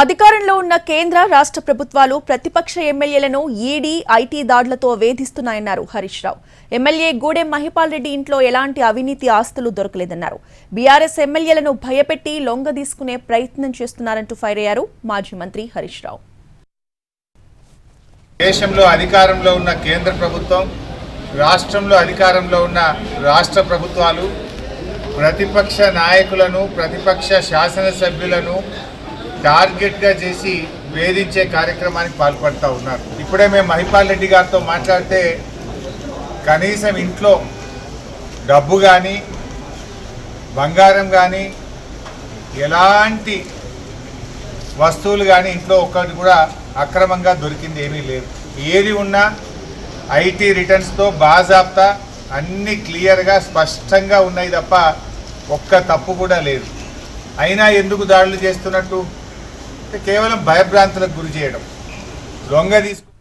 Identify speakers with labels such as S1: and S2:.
S1: అధికారంలో ఉన్న కేంద్ర రాష్ట్ర ప్రభుత్వాలు ప్రతిపక్ష ఎమ్మెల్యేలను ఈడీ ఐటీ దాడులతో వేధిస్తున్నాయన్నారు హరీష్ రావు. ఎమ్మెల్యే గూడెం మహిపాల్ రెడ్డి ఇంట్లో ఎలాంటి అవినీతి ఆస్తులు దొరకలేదన్నారు. బీఆర్ఎస్ ఎమ్మెల్యేలను భయపెట్టి లొంగ తీసుకునే ప్రయత్నం చేస్తున్నారంటూ ఫైర్ అయ్యారు మాజీ మంత్రి హరీష్ రావు.
S2: దేశంలో అధికారంలో ఉన్న కేంద్ర ప్రభుత్వం రాష్ట్రంలో అధికారంలో ఉన్న రాష్ట్ర ప్రభుత్వాలు ప్రతిపక్ష నాయకులను ప్రతిపక్ష శాసనసభ్యులను టార్గెట్గా చేసి వేధించే కార్యక్రమానికి పాల్పడుతూ ఉన్నారు. ఇప్పుడే మేము మహిపాల్ రెడ్డి గారితో మాట్లాడితే కనీసం ఇంట్లో డబ్బు కానీ బంగారం కానీ ఎలాంటి వస్తువులు కానీ ఇంట్లో ఒక్కటి కూడా అక్రమంగా దొరికింది ఏమీ లేదు. ఏది ఉన్నా ఐటీ రిటర్న్స్తో బాజాబ్తా అన్నీ క్లియర్గా స్పష్టంగా ఉన్నాయి తప్ప ఒక్క తప్పు కూడా లేదు. అయినా ఎందుకు దాడులు చేస్తున్నట్టు? కేవలం భయభ్రాంతులకు గురి చేయడం. దొంగ తీసుకు